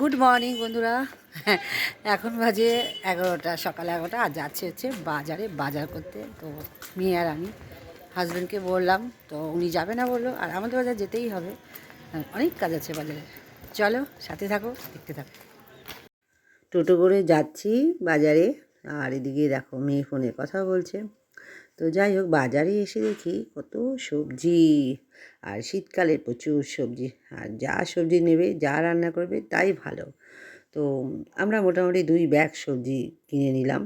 Good morning বন্ধুরা। এখন বাজে এগারোটা, সকাল এগারোটা, আর যাচ্ছে হচ্ছে বাজারে, বাজার করতে। তো মেয়ে আর আমি হাজব্যান্ডকে বললাম, তো উনি যাবে না বলল, আর আমাদের বাজার যেতেই হবে। অনেক কাজ আছে বাজারে। চলো, সাথে থাকো, দেখতে থাকো। টোটো করে যাচ্ছি বাজারে, আর এদিকে দেখো মেয়ে ফোনে কথা বলছে। তো যাই হোক, বাজারে এসে দেখি কত সবজি। আর শীতকালে প্রচুর সবজি। আর যা সবজি নেবে, যা রান্না করবে, তাই ভালো। তো আমরা মোটামুটি দুই ব্যাগ সবজি কিনে নিলাম।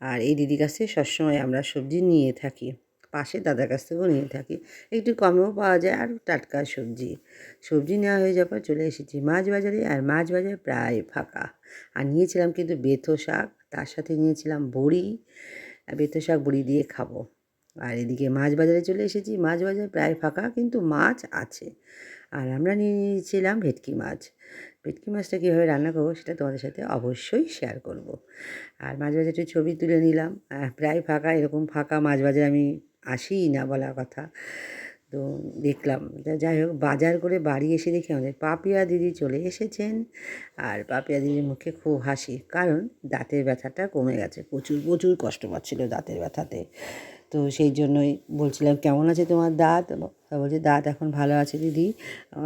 আর এই দিদির কাছ সবসময় আমরা সবজি নিয়ে থাকি। পাশে দাদার কাছ থেকেও নিয়ে থাকি। একটু কমেও পাওয়া যায়। আর টাটকা সবজি। সবজি নেওয়া হয়ে যাওয়ার পর চলে এসেছি মাছ বাজারে। আর মাছ বাজার প্রায় ফাঁকা। আর নিয়েছিলাম কিন্তু বেথো শাক। তার সাথে নিয়েছিলাম বড়ি। বেথো শাক বড়ি দিয়ে খাব। আর এদিকে মাছ বাজারে চলে এসেছি। মাছ বাজার প্রায় ফাঁকা, কিন্তু মাছ আছে। আর আমরা নিয়ে নিয়েছিলাম ভেটকি মাছ। ভেটকি মাছটা কীভাবে রান্না করব সেটা তোমাদের সাথে অবশ্যই শেয়ার করব। আর মাছ বাজারটা ছবি তুলে নিলাম। প্রায় ফাঁকা, এরকম ফাঁকা মাছ বাজারে আমি আসিই না বলা কথা। তো দেখলাম যাই হোক, বাজার করে বাড়ি এসে দেখি আমাদের পাপিয়া দিদি চলে এসেছেন। আর পাপিয়া দিদির মুখে খুব হাসি, কারণ দাঁতের ব্যথাটা কমে গেছে, প্রচুর প্রচুর কষ্ট পাচ্ছিল দাঁতের ব্যথাতে। তো সেই জন্যই বলছিলাম, কেমন আছে তোমার দাঁত? বলছে, দাঁত এখন ভালো আছে দিদি,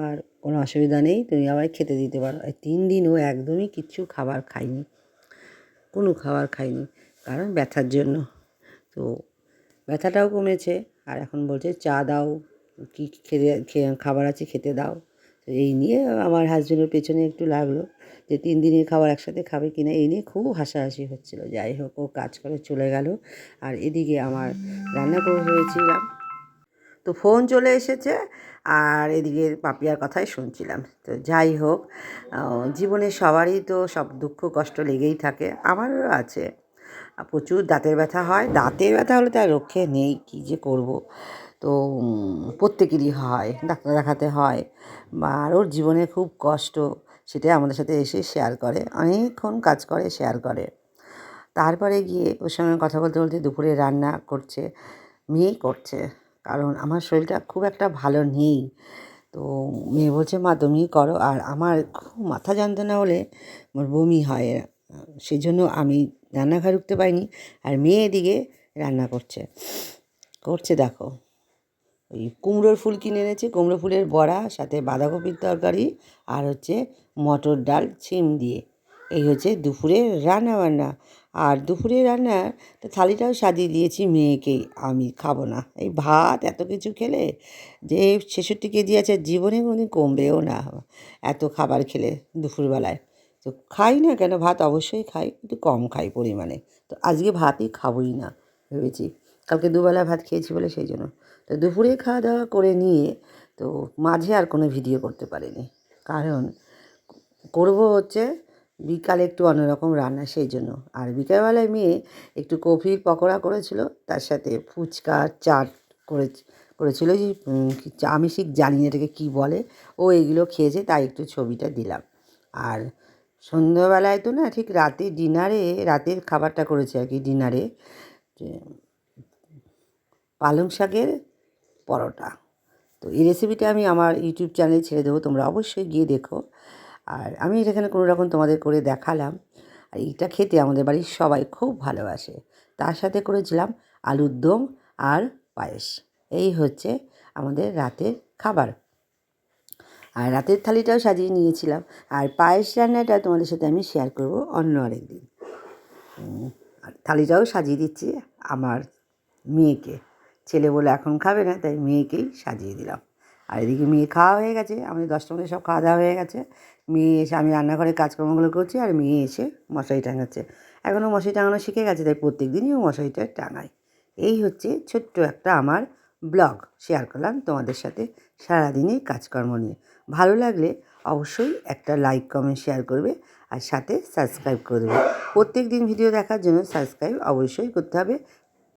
আর কোনো অসুবিধা নেই, তুমি আবার খেতে দিতে পারো। তিন দিন ও একদমই কিচ্ছু খাবার খাইনি কোনো খাবার খাইনি কারণ ব্যথার জন্য। তো ব্যথাটাও কমেছে, আর এখন বলছে, চা দাও। কী খেতে খেয়ে খাবার আছে খেতে দাও। এই নিয়ে আমার হাজবেন্ডের পেছনে একটু লাগল যে তিন দিনের খাবার একসাথে খাবে কিনা, এই নিয়ে খুব হাসাহাসি হচ্ছিল। যাই হোক, ও কাজ করে চলে গেল। আর এদিকে আমার রান্না করে হয়েছিলাম। তো ফোন চলে এসেছে আর এদিকে পাপিয়ার কথাই শুনছিলাম। তো যাই হোক জীবনে সবারই তো সব দুঃখ কষ্ট লেগেই থাকে, আমারও আছে। প্রচুর দাঁতের ব্যথা হয়। দাঁতের ব্যথা হলে তার রক্ষে নেই, কী যে করব? তো প্রত্যেকেরই হয়, ডাক্তার দেখাতে হয় বা ওর জীবনে খুব কষ্ট, সেটাই আমাদের সাথে এসে শেয়ার করে, অনেকক্ষণ কাজ করে শেয়ার করে। তারপরে গিয়ে ওর সঙ্গে কথা বলতে বলতে দুপুরে রান্না করছে, মেয়েই করছে, কারণ আমার শরীরটা খুব একটা ভালো নেই। তো মেয়ে বলছে, মা তুমি করো। আর আমার খুব মাথা যন্ত্রণা হলে আমার বমি হয় সেই জন্য আমি রান্নাঘরে উঠতে পারিনি, আর মেয়ে এদিকে রান্না করছে। করছে, দেখো। ওই কুমড়োর ফুল কিনে এনেছি। কুমড়ো ফুলের বড়া, সাথে বাঁধাকপির তরকারি আর হচ্ছে মটর ডাল, ছিম দিয়ে। এই হচ্ছে দুপুরের রান্না বান্না। আর দুপুরে রান্না তো থালিটাও সাজিয়ে দিয়েছি মেয়েকেই আমি খাব না। এই ভাত, এত কিছু খেলে যে ছেষট্টি কেজি আছে, জীবনে কোনো কমবেও না। এত খাবার খেলে দুপুরবেলায়। তো খাই না কেন? ভাত অবশ্যই খাই, কিন্তু কম খাই পরিমাণে। তো আজকে ভাতই খাবোই না, ভেবেছি। কালকে দুবেলা ভাত খেয়েছি বলে সেই জন্য। তো দুপুরে খাওয়া দাওয়া করে নিয়ে তো মাঝে আর কোনো ভিডিও করতে পারিনি। কারণ করব হচ্ছে বিকালে একটু অন্যরকম রান্না সেই জন্য। আর বিকালবেলায় মেয়ে একটু কফির পকোড়া করেছিল, তার সাথে ফুচকা, চাট করে করেছিল যে আমি ঠিক জানি না এটাকে কী বলে। ও এগুলো খেয়েছে, তাই একটু ছবিটা দিলাম। আর সন্ধ্যাবেলায় তো না ঠিক রাতে ডিনারে, রাতের খাবারটা করেছে আর কি ডিনারে। পালং শাকের পরোটা। তো এই রেসিপিটা আমি আমার ইউটিউব চ্যানেলে ছেড়ে দেবো, তোমরা অবশ্যই গিয়ে দেখো। আর আমি এখানে কোনো রকম তোমাদের করে দেখালাম, আর এইটা খেতে আমাদের বাড়ির সবাই খুব ভালোবাসে। তার সাথে করেছিলাম আলুর দম আর পায়েস। এই হচ্ছে আমাদের রাতের খাবার। আর রাতের থালিটাও সাজিয়ে নিয়েছিলাম। আর পায়েস রান্নাটা তোমাদের সাথে আমি শেয়ার করব অন্য আরেক দিন আর থালিটাও সাজিয়ে দিচ্ছি আমার মেয়েকে। ছেলে বলে এখন খাবে না, তাই মেয়েকেই সাজিয়ে দিলাম। আর এদিকে মেয়ে খাওয়া হয়ে গেছে, আমাদের দশটা মধ্যে সব খাওয়া দাওয়া হয়ে গেছে। মেয়ে এসে আমি রান্নাঘরে কাজকর্মগুলো করছি আর মেয়ে এসে মশারি টাঙাচ্ছে। এখনও মশারি টাঙানো শিখে গেছে, তাই প্রত্যেক দিনই ও মশারিটা টাঙায়। এই হচ্ছে ছোট্ট একটা আমার ব্লগ, শেয়ার করলাম তোমাদের সাথে সারাদিনের কাজকর্ম নিয়ে। ভালো লাগলে অবশ্যই একটা লাইক, কমেন্ট, শেয়ার করবে আর সাথে সাবস্ক্রাইব করে দেবে। প্রত্যেক দিন ভিডিও দেখার জন্য সাবস্ক্রাইব অবশ্যই করতে হবে।